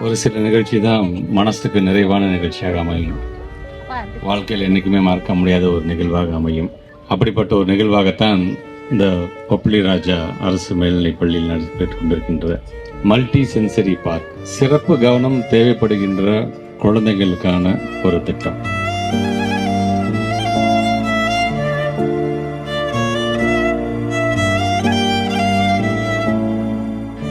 ஒரு சில நிகழ்ச்சி தான் மனசுக்கு நிறைவான நிகழ்ச்சியாக அமையும். வாழ்க்கையில் என்றைக்குமே மறக்க முடியாத ஒரு நிகழ்வாக அமையும். அப்படிப்பட்ட ஒரு நிகழ்வாகத்தான் இந்த பொப்ளி ராஜா அரசு மேல்நிலைப் பள்ளியில் நடைபெற்று கொண்டிருக்கின்ற மல்டி சென்சரி பார்க். சிறப்பு கவனம் தேவைப்படுகின்ற குழந்தைகளுக்கான ஒரு திட்டம்.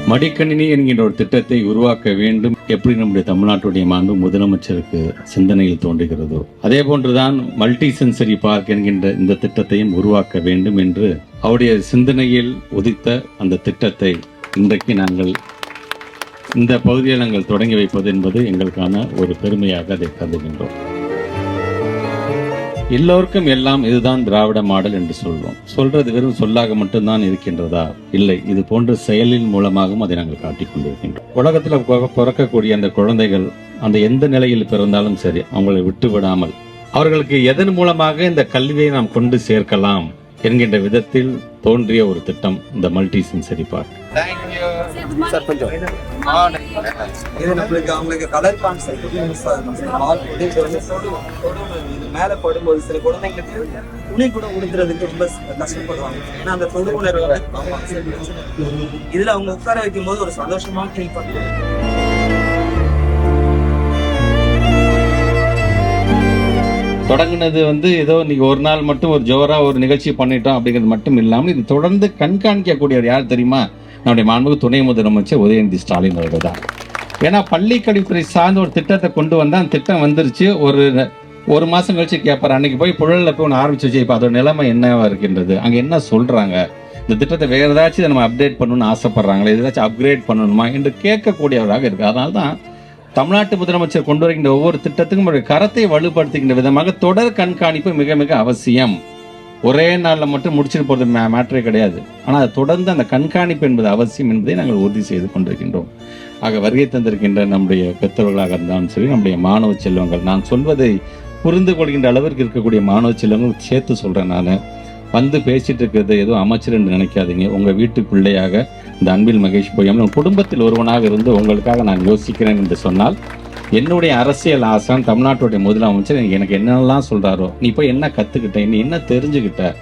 மடிக்கணினி என்கின்ற ஒரு திட்டத்தை உருவாக்க வேண்டும். எப்படி நம்முடைய தமிழ்நாட்டுடைய மாண்பு முதலமைச்சருக்கு சிந்தனையில் தோன்றுகிறதோ அதே போன்றுதான் மல்டி சென்சரி பார்க் என்கின்ற இந்த திட்டத்தையும் உருவாக்க வேண்டும் என்று அவருடைய சிந்தனையில் உதித்த அந்த திட்டத்தை இன்றைக்கு நாங்கள் இந்த பகுதியில் நாங்கள் தொடங்கி வைப்பது என்பது எங்களுக்கான ஒரு பெருமையாக அதை கருதுகின்றோம். எல்லோருக்கும் எல்லாம் இதுதான் திராவிட மாடல் என்று சொல்றோம் சொல்றது வெறும் சொல்லாக மட்டும்தான் இருக்கின்றதா? இல்லை இது போன்ற செயலின் மூலமாகவும் அதை நாங்கள் காட்டிக் கொண்டிருக்கின்றோம். உலகத்துல பிற- பிறக்கக்கூடிய அந்த குழந்தைகள் அந்த எந்த நிலையில் பிறந்தாலும் சரி அவங்களை விட்டு விடாமல் அவர்களுக்கு எதன் மூலமாக இந்த கல்வியை நாம் கொண்டு சேர்க்கலாம் என்கின்ற விதத்தில் தோன்றிய ஒரு திட்டம் இந்த மல்டி சென்சரி பார்க். இது நம்மளுக்கு அவங்களுக்கு கலர் கான்செப்ட் யூஸ் ஆகும் இது மேல படும்போது சில குழந்தைங்களுக்கு துணி கூட உடுத்துறதுக்கு ரொம்ப கஷ்டப்படுவாங்க. ஏன்னா அந்த தொடு உணர்வு இதுல அவங்க உட்கார வைக்கும் போது ஒரு சந்தோஷமா ஃபீல் பண்ணுவாங்க. தொடங்கினது வந்து ஏதோ இன்னைக்கு ஒரு நாள் மட்டும் ஒரு ஜோரா ஒரு நிகழ்ச்சி பண்ணிட்டோம் அப்படிங்கிறது மட்டும் இல்லாமல் இது தொடர்ந்து கண்காணிக்கக்கூடியவர் யார் தெரியுமா? நம்முடைய மாண்புக்கு துணை முதலமைச்சர் உதயநிதி ஸ்டாலின் அவர்கள் தான். ஏன்னா பள்ளி கல்வித்துறை சார்ந்த ஒரு திட்டத்தை கொண்டு வந்தா அந்த திட்டம் வந்துருச்சு. ஒரு ஒரு மாசம் கழிச்சு கேட்பார் அன்னைக்கு போய் புழல்ல போய் ஒன்று ஆரம்பிச்சு வச்சு இப்போ அதோட நிலைமை என்னவா இருக்கின்றது? அங்க என்ன சொல்றாங்க? இந்த திட்டத்தை வேற ஏதாச்சும் நம்ம அப்டேட் பண்ணணும்னு ஆசைப்படுறாங்களே? ஏதாச்சும் அப்கிரேட் பண்ணணுமா? என்று கேட்கக்கூடியவராக இருக்கு அதனால தான் தமிழ்நாட்டு முதலமைச்சர் கொண்டு வருகின்ற ஒவ்வொரு திட்டத்துக்கும் ஒரு கரத்தை வலுப்படுத்துகின்ற விதமாக தொடர் கண்காணிப்பு மிக மிக அவசியம். ஒரே நாளில் மட்டும் முடிச்சுட்டு போகிறது மேட்ரே கிடையாது. ஆனால் அது தொடர்ந்து அந்த கண்காணிப்பு என்பது அவசியம் என்பதை நாங்கள் உறுதி செய்து கொண்டிருக்கின்றோம். ஆக வருகை தந்திருக்கின்ற நம்முடைய பெற்றோர்களாக இருந்தாலும் சரி நம்முடைய மாணவ செல்வங்கள் நான் சொல்வதை புரிந்து கொள்கின்ற அளவிற்கு இருக்கக்கூடிய மாணவ செல்வங்கள் சேர்த்து சொல்கிறேன் நான். வந்து பேசிட்டு இருக்கிறது எதுவும் அமைச்சர் என்று நினைக்காதீங்க. உங்கள் வீட்டு பிள்ளையாக இந்த அன்பில் மகேஷ் பொய்யாமல் குடும்பத்தில் ஒருவனாக இருந்து உங்களுக்காக நான் யோசிக்கிறேன் என்று சொன்னால் என்னுடைய அரசியல் ஆசான் தமிழ்நாட்டுடைய முதலமைச்சர் எனக்கு- என்னெல்லாம் சொல்கிறாரோ நீ போய் என்ன கற்றுக்கிட்ட நீ என்ன தெரிஞ்சுக்கிட்ட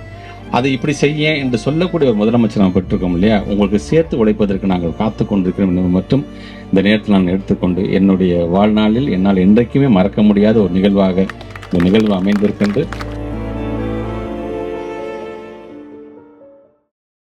அதை இப்படி செய்ய என்று சொல்லக்கூடிய ஒரு முதலமைச்சர் நாம் பெற்றிருக்கோம் இல்லையா? உங்களுக்கு சேர்த்து உழைப்பதற்கு நாங்கள் காத்து கொண்டிருக்கிறோம் என்பது மட்டும் இந்த நேரத்தில் நான் எடுத்துக்கொண்டு என்னுடைய வாழ்நாளில் என்னால் என்றைக்குமே மறக்க முடியாத ஒரு நிகழ்வாக இந்த நிகழ்வு அமைந்திருக்கின்றது.